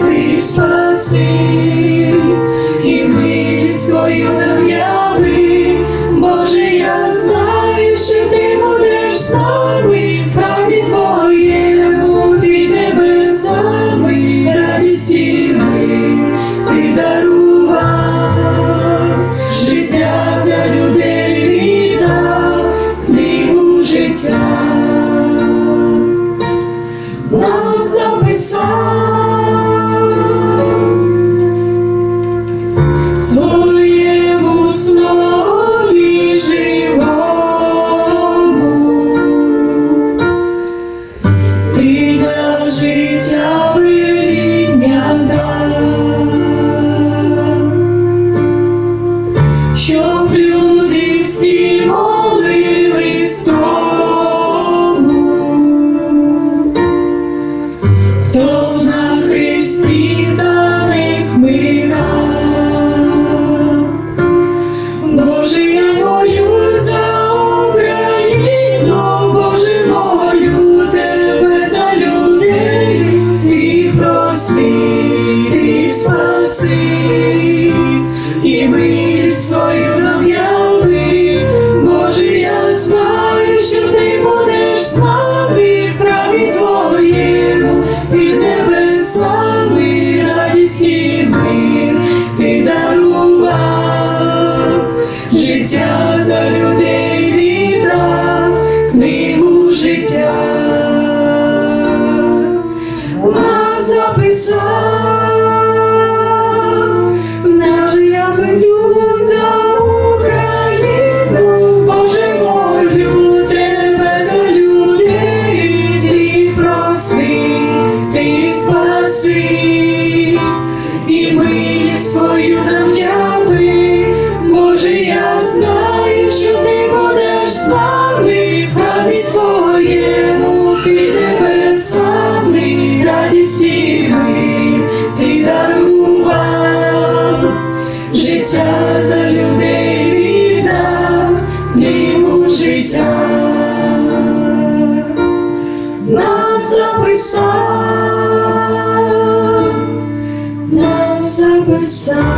ти спаси, і милість твою нам Боже, я знаю, що ти будеш з нами, праві твоєму під небесами, радісті ми ти дарував, життя за людей книгу життя. щоб люди всі молились тому, хто на Христі за них мира, Боже, я молю за Україну, Боже, молю тебе за людей і прости. Спаси, sun.